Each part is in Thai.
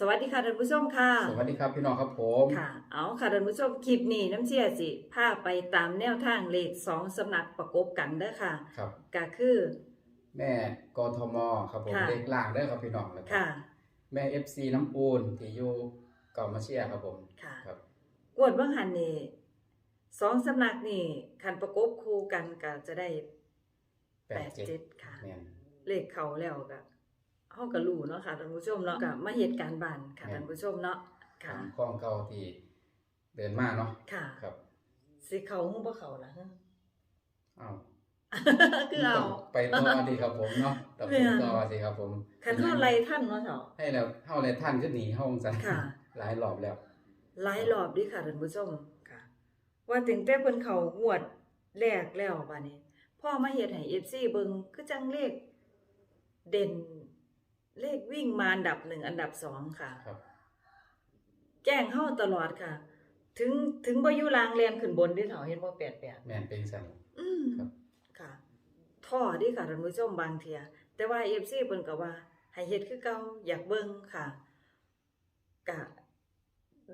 สวัสดีค่ะท่านผู้ชมค่ะ สวัสดีครับพี่น้องครับผมค่ะ เอาค่ะท่านผู้ชมคลิปนี้น้ำเชี่ยสิพาไปตามแนวทางเลขสองสำนักประกบกันเด้อค่ะ ครับ ก็คือ แม่กทมครับผมค่ะ เลขล่างได้อครับพี่น้องแล้วก็ค่ะแม่ FC น้ำปูนที่อยู่เก่ามาเชียร์ครับผม ค่ะครับ กวดว่างหันนี่สองสำนักนี่คันประกบคู่กันก็จะได้แปแปดดเจ็ดเจ็ดค่ะ แม่นเลขเขาแล้วก็ เฮาก็รู้เนาะค่ะท่านผู้ชมเนาะก็มาเหตุการณ์บ้านค่ะแม่นท่านผู้ชมเนาะค่ะตามข้องเก่าที่เดินมาเนาะค่ะ ครับสิเขาฮู้บ่เขาล่ะอ้าวคือเอาไปต่อดีครับผมเนาะแต่ผเพื่มอนต่อสิครับผมคันเท่าไรท่านเนาะเถาะให้แล้วเท่าไรท่านขึ้นหนีห้องซะค่ะหลายรอบแล้ว หลายรอบดิค่ะท่านผู้ชมค่ะ ว่าถึงแต่เพิ่นเขางวดแรกแล้วบัดนี้พ่อมาเฮ็ดให้ FC เบิ่งคือจังเลขเด่น เลขวิ่งมาอันดับหนึ่งอันดับสองค่ะ ครับ แจ้งเฮาตลอดค่ะ ถึงถึงบ่อยู่ลางแลนขึ้นบนดิเถาเห็นบ่88แม่นเป็นสั่น อืมครับ ค่ะท่อดิค่ะท่านผู้ชมบางเทียแต่ว่า FC เพิ่นก็ว่าให้เฮ็ดคือเก่าอยากเบิ่งค่ะกะ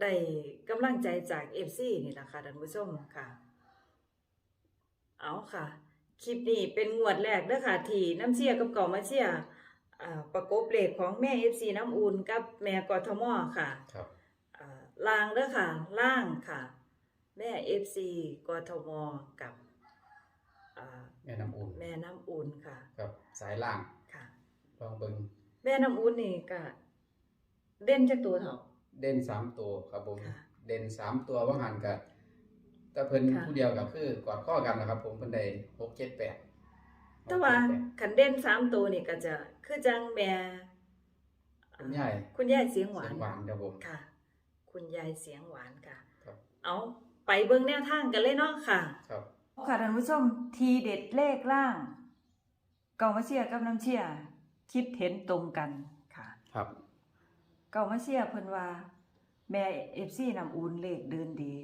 ได้กำลังใจจาก FC นี่ล่ะค่ะท่านผู้ชมค่ะ เอาค่ะ คลิปนี้เป็นงวดแรกเด้อค่ะ ที่น้ำเชียกับเก่ามาเชีย อ่าประกบเลขของแม่ FC น้ำอุ่นกับแม่กทมค่ะครับ อ่าล่างเด้อค่ะ ล่างค่ะ แม่ FC กทมกับอ่าแม่น้ำอุ่นแม่น้ำอุ่นค่ะครับสายล่างค่ะ ลองเบิ่งแม่น้ำอุ่นนี่ก็เด่นจากตัวเถาเด่นสามตัวครับผมค่ะเด่นสามตัวว่าหันกับแต่เพิ่นค่ะ ผู้เดียวก็คือกอดข้อกันนะครับ ผมเพิ่นได้หกเจ็ดแปด แต่ว่าขันเด่นสามตัวนี่ก็จะคือจังแม่คุณยายคุณยายเสียงหวาเสีนยงหวานครับผมค่ะ คุณยายเสียงหวานค่ะครับเอาไปเบิ่งแนวทางกันเลยเนาะค่ะ ครับค่ะท่านผู้ชมทีเด็ดเลขล่างเก่ามาเชียร์กับน้ำเชียร์คิดเห็นตรงกันค่ะ ครับ เก่ามาเชียร์เพิ่นว่า แม่เอฟซีน้ำอุ่นเลขเดินดี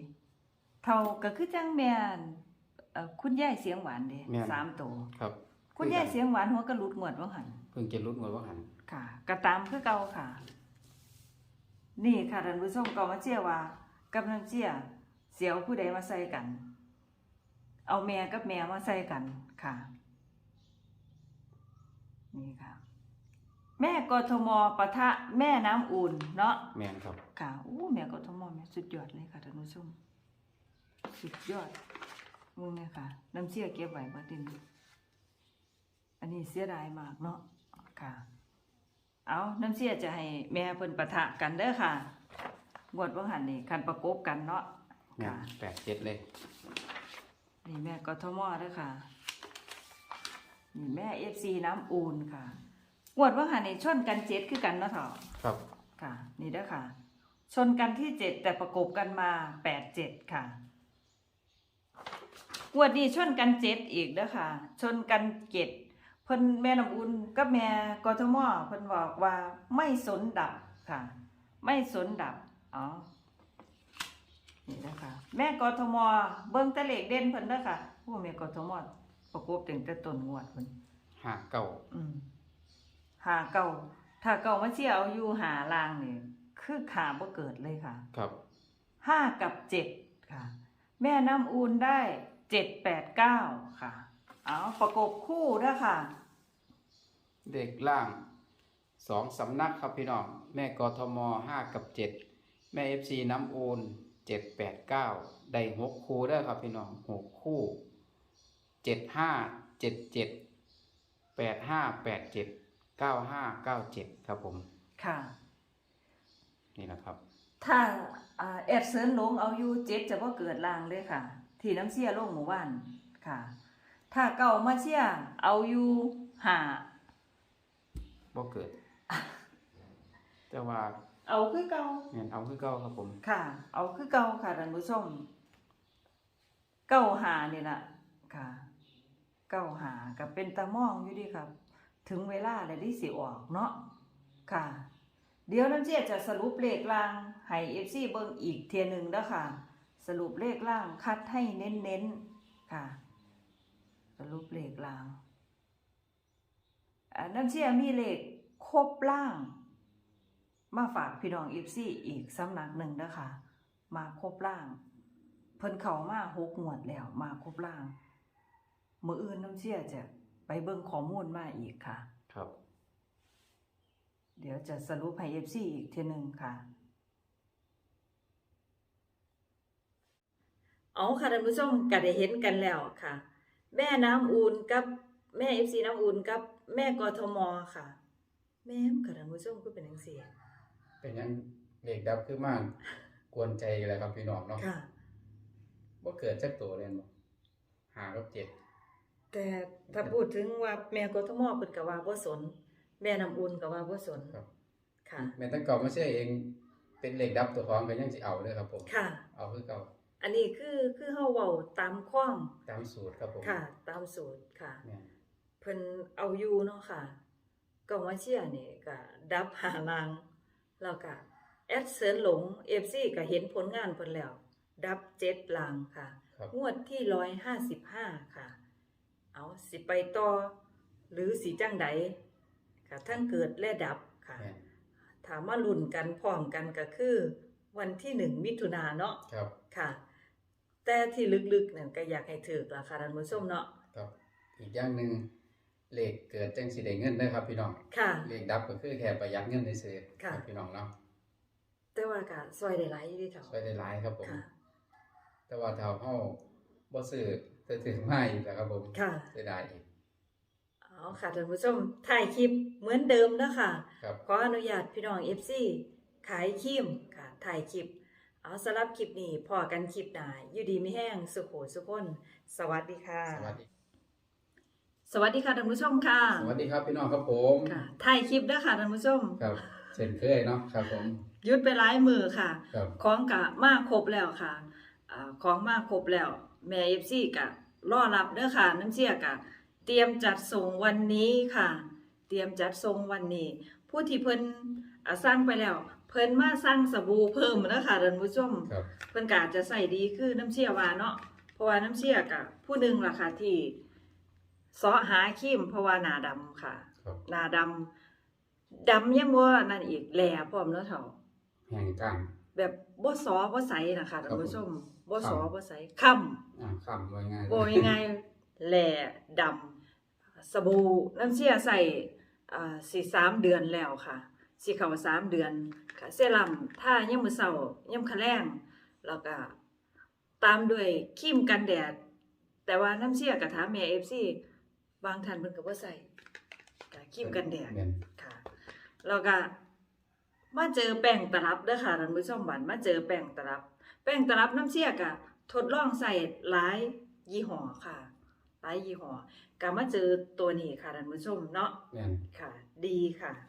เท่าก็คือจังแม่นเอ่อคุณยายเสียงหวานเด้แม่นสามตัวครับ คุณยายเสียงหวานหัวกระลุดหมวดว่าหันเพิ่งจะรุดงวดว่าหันค่ะกระตามคือเก่าค่ะ นี่ค่ะท่านผู้ชมเก่ามาเชียร์ว่ากับน้ำเชียร์เสียวผู้ใดมาใส่กัน เอาแม่กับแม่มาใส่กันค่ะ นี่ค่ะ แม่กทมปะทะแม่น้ำอุ่นเนาะ แม่นครับ ค่ะอู้แม่กทมแม่สุดยอดเลยค่ะท่านผู้ชมสุดยอดมึงเนี่ยค่ะ น้ำเชี่ยเก็บไว้บ่ติน อันนี้เสียดายมากเนาะค่ะ เอาน้ำเชี่ยจะให้แม่เพิ่นปะทะกันเด้อค่ะงวดว่าหันนี่คันประกบกันเนาะแม่นค่ะแปดเจ็ดเลย นี่แม่กทมเด้อค่ะนี่แม่เอฟซีน้ำอูนค่ะงวดว่าหันนี่ชนกันเจ็ดคือกันเนาะเถาะครับ ค่ะ นี่เด้อค่ะ ชนกันที่เจ็ดแต่ประกบกันมาแปดเจ็ดค่ะงวดนี้ชนกันเจ็ดอีกเด้อค่ะ ชนกันเจ็ด เพิ่นแม่น้ำอุ่นกับแม่กทมเพิ่นบอกว่าไม่สนดับค่ะ ไม่สนดับอ๋อนี่เด้อค่ะแม่กทมเบิ่งแตะเลขเด่นเพิ่นเด้อค่ะผู้แม่กทมประกบตั้งแต่ต้นงวดเพิ่นห้าเก้าอืมหาเก่าถ้าเก่ามาเชี่ยเอาอยู่หาลางนี่คือขาบ่เกิดเลยค่ะ ครับห้ากับเจ็ดค่ะ แม่น้ำอูนได้เจ็ดแปดเก้าค่ะ เอาประกบคู่ด้วยค่ะ เด็กล่างสองสำนักครับพี่น้อง แม่กทมห้ากับเจ็ดแม่เอฟซีน้ำอูนเจ็ดแปดเก้าได้หกคู่ได้อครับพี่น้องหกคู่เจ็ดห้าเจ็ดเจ็ดแปดห้าแปดเจ็ดเก้าห้าเก้าเจ็ดครับผม ค่ะ นี่นะครับ ถ้าอ่าแอดเสริญหลงเอาอยู่เจ็ดจะว่าเกิดลางเลยค่ะ ที่น้ำเชี่ยลงหมู่บ้านค่ะ ถ้าเก่ามาเชี่ยเอาอยู่หาบ่เกิด แต่ว่า เอาคือเก่าเงินเอาคือเก่าครับผม ค่ะ เอาคือเก่าค่ะท่านผู้ชมเก้าหานี่ล่ะค่ะ เก้าหากับเป็นตามองอยู่ดีครับ ถึงเวลาแล้วที่สิออกเนาะค่ะ เดี๋ยวน้ำเจี๊ยจะสรุปเลขล่างให้เอฟซีเบิ่งอีกเทียหนึ่งเด้อค่ะ สรุปเลขล่างคัดให้เน้นๆค่ะ สรุปเลขล่างอ่าน้ำเจี๊ยมีเลขครบล่าง มาฝากพี่น้องอีฟซี่อีกสำนักหนึ่งนะคะ มาครบล่าง เพิ่นเข้ามาหกงวดแล้ว มาครบล่างมืออื่นน้ำเชี่ยจะไปเบิ่งข้อมูลมาอีกค่ะ ครับ เดี๋ยวจะสรุปให้เอฟซีอีกทีหนึ่งค่ะ เอาค่ะท่านผู้ชมก็ได้เห็นกันแล้วค่ะ แม่น้ำอูนกับแม่เอฟซีน้ำอูนกับแม่กทมค่ะ แม่มค่ะท่านผู้ชมก็เป็นจังซี่เป็นหยังเลขดับคือมากกวนใจเลยครับพี่น้องเนาะค่ะ ว่าเกิดจากตัวเรียนบ่หากับเจ็ดแต่ถ้าพูดถึงว่าแม่กทมเพิ่นก็ว่าบ่สน แม่น้ำอุ่นก็ว่าบ่สนครับค่ะ แม่ตั้งเก่ามาเชื่อเอง เป็นเลขดับตัวของก็ยังสิเอาเลยครับผม ค่ะ เอาคือเก่า อันนี้คือคือเฮาเว้าตามความตามสูตรครับผมค่ะ ตามสูตรค่ะ แม่นเพิ่นเอาอยู่เนาะค่ะก็มาเชียร์นี่ก็ดับหาลางแล้วก็แอดเซินหลง FC ก็เห็นผลงานเพิ่นแล้ว ดับเจ็ดลางค่ะ ครับงวดที่155ค่ะ เอาสิไปต่อ หรือสิจังใดค่ะทั้งเกิดและดับค่ะ แม่นถามมาลุ้นกันพร้อมกันก็คือ วันที่หนึ่งมิถุนาเนาะครับ ค่ะ แต่ที่ลึกๆนั่นก็อยากให้ถือราคาท่านผู้ชมเนาะครับอีกอย่างหนึ่งเลขเกิดจังสิได้เงินเด้อครับพี่น้องค่ะ เลขดับก็คือแค่ประหยัดเงินซื่อๆค่ะรับพี่น้องเนาะแต่ว่าก็ซอยได้หลายอยู่เดีเถาช่วยได้หลายครับผม ค่ะ แต่ว่าถ้าเฮาบ่ซื้อจะถึงมาอีกแล้วครับผมค่ะเสียดายอีกเอาค่ะท่านผู้ชมถ่ายคลิปเหมือนเดิมนะคะครับ ขออนุญาตพี่น้อง FC ขายครีมค่ะถ่ายคลิป เอาสำหรับคลิปนี้พอกันคลิปหน้าอยู่ดีไม่แห้งสุขโขสุขคน สวัสดีค่ะ สวัสดี สวัสดีค่ะท่านผู้ชมค่ะสวัสดีครับพี่น้องครับผมค่ะถ่ายคลิปนะคะท่านผู้ชม ครับเช่นเคยเนาะครับผมหยุดไปหลายมือค่ะ ครับ ของกะมาครบแล้วค่ะอ่าของมาครบแล้ว แม่เอฟซีกะรอรับเด้อค่ะ น้ำเชี่ยกะ เตรียมจัดส่งวันนี้ค่ะ เตรียมจัดส่งวันนี้ ผู้ที่เพิ่นอ่าสร้างไปแล้ว เพิ่นมาสร้างสบู่เพิ่มนะคะท่านผู้ชมครับ เพิ่นกอาจจะใส่ดีคือน้ำเชี่ยว่าเนาะเพราะว่าน้ำเชี่ยกะผู้หนึ่งล่ะค่ะที่เสาะหาครีมเพราะว่าหน้าดำค่ะ ครับหน้าดำดำยังบ่นั่นอีกแหล่พร้อมแล้วเฒ่าแห่งกลาง แบบบ่สอบ่ใสนะคะท่านผู้ชมบ่สอครับ บ่ใสค่ำ อ่าคำว่าง่ายบ่ง่ายๆแหล่ดำสบู่น้ำเชี่ยใส่อ่าสิสามเดือนแล้วค่ะ สิเข้าสามเดือนค่ะเซรั่มถ้ายามมื้อเช้ายามคะแลงแล้วก็ตามด้วยครีมกันแดด แต่ว่าน้ำเชี่ยก็ถามแม่ FC บางท่านเพิ่นก็บ่ใส่ก็ครีมกันแดดแม่นค่ะแล้วก็มาเจอแป้งตลับเด้อค่ะท่านผู้ชมบันมาเจอแป้งตลับ แป้งตลับน้ำเชี่ยกะทดลองใส่หลายยี่ห้อค่ะหลายยี่ห้อก็มาเจอตัวนี้ค่ะท่านผู้ชมเนาะแม่นค่ะ ดีค่ะนี่ค่ะ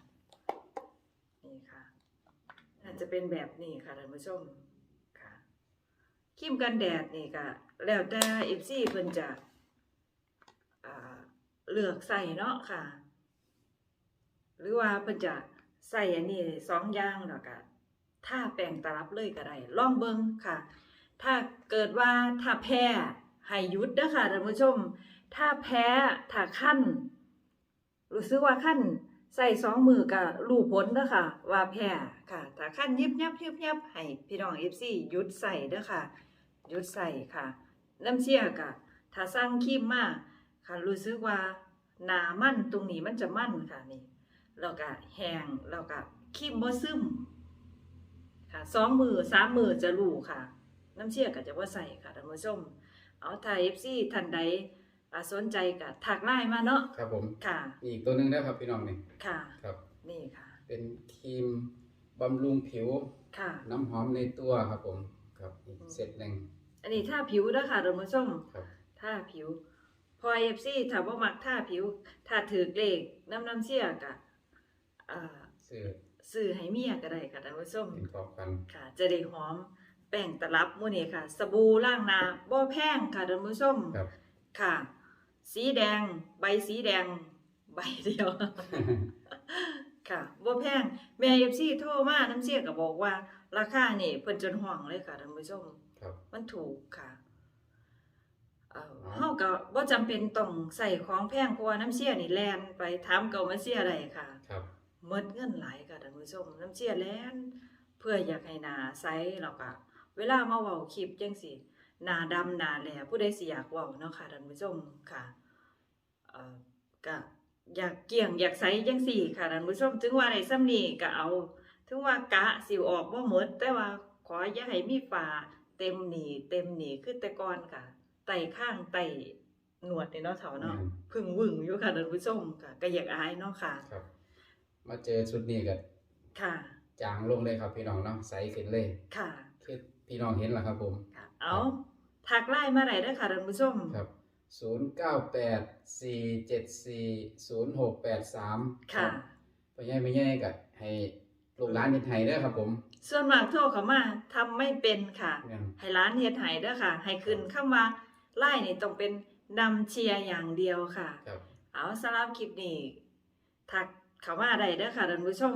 น่าจะเป็นแบบนี้ค่ะท่านผู้ชมค่ะครีมกันแดดนี่ก็แล้วแต่ FC เพิ่นจะเลือกใส่เนาะค่ะ หรือว่าเพิ่นจะใส่อันนี้สองอย่างแล้วก็ถ้าแปรงตลับเลยก็ได้ลองเบิ่งค่ะ ถ้าเกิดว่าถ้าแพ้ให้ยุดเด้อค่ะท่านผู้ชม ถ้าแพ้ถ้าขั้นรู้สึกว่าขั้น ใส่สองมือก็รู้ผลเด้อค่ะ ว่าแพ้ค่ะถ้าขั้นยิบยับยิบยับให้พี่น้อง FC หยุดใส่เด้อค่ะหยุดใส่ค่ะน้ำเชี่ยกะถ้าสร้างคีมมากค่ะรู้สึกว่าหนามั่นตรงนี้มันจะมั่นค่ะนี่แล้วก็แห้งแล้วก็คีมบ่ซึมค่ะสองมือสามมือจะรูค่ะ น้ำเชี่ยก็จะว่าใส่ค่ะท่านผู้ชมเอาถ้า FC ท่านใด อ่าสนใจก็ทักไลน์มาเนาะครับผมค่ะ มีอีกตัวหนึงนะครับพี่น้องนี่ค่ะ ครับ นี่ค่ะ เป็นครีมบำรุงผิว ค่ะ น้ำหอมในตัวครับผมครับอีกเซตหนึ่ง อันนี้ถ้าผิวเด้อค่ะท่านผู้ชมครับถ้าผิว พอ FC ถ้าบ่มักถ้าผิว ถ้าถือเลขน้ำน้ำเชี่ยก็อ่าซื้อซื้อให้เมียก็ได้ค่ะท่านผู้ชมเป็นของกัน ค่ะ จะได้หอมแป้งตลับมื้อนี้ค่ะ สบู่ล้างหน้าบ่แพงค่ะท่านผู้ชมครับ ค่ะ สีแดง ใบสีแดง ใบเดียว ค่ะบ่แพงแม่ FC โทรมาน้ำเสียก็บอกว่า ราคานี่เพิ่นจนห่วงเลยค่ะท่านผู้ชมครับ มันถูกค่ะเอ่ออ๋อเฮาก็บ่จำเป็นต้องใส่ของแพงเพราะว่าน้ำเสียนี่แล่นไปถามเก่ามาเสียได้ค่ะครับหหมดเงินหลายค่ะท่านผู้ชมน้ำเชี่ยแลนเพื่ออยากให้หน้าใสแล้วก็เวลามาเว้าคลิปจังซี่ หน้าดำหน้าแหลผู้ใดสิอยากเว้าเนาะค่ะท่านผู้ชมค่ะเอ่อก็อยากเกี่ยงอยากใสจังซี่ค่ะท่านผู้ชม ถึงว่าได้ซ้ำนี้ก็เอา ถึงว่ากะสิออกบ่หมด แต่ว่าขออย่าให้มีฝาเต็มหนีเต็มหนีคือแต่ก่อนค่ะไต่ข้างไต่หนวดนี่เนาะเฒ่าเนาะอืม พึ่งวึ่งอยู่ค่ะท่านผู้ชมค่ะก็อยากอายเนาะค่ะ ครับ มาเจอชุดนี้ก็ค่ะ จางลงเลยครับพี่น้องเนาะใสขึ้นเลย ค่ะ คือพี่น้องเห็นแล้วครับผม ค่ะ เอา ทักไลน์มาได้เด้อค่ะท่านผู้ชม ครับ0984774063ค่ะ พ่อใหญ่แม่ใหญ่ก็ให้ลูกหลานเฮ็ดให้เด้อครับผมส่วนมากโทรเข้ามาทำไม่เป็นค่ะเนี่ยให้ร้านเฮ็ดให้เด้อค่ะ ให้ขึ้นคำว่าไลน์นี่ต้องเป็นนำเชียร์อย่างเดียวค่ะ ครับ เอาสำหรับคลิปนี้ทักเข้ามาได้เด้อค่ะท่านผู้ชม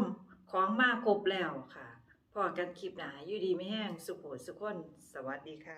ของมาครบแล้วค่ะพอกันคลิปหน้าอยู่ดีไม่แห้งสุขโขสุขคน สวัสดีค่ะ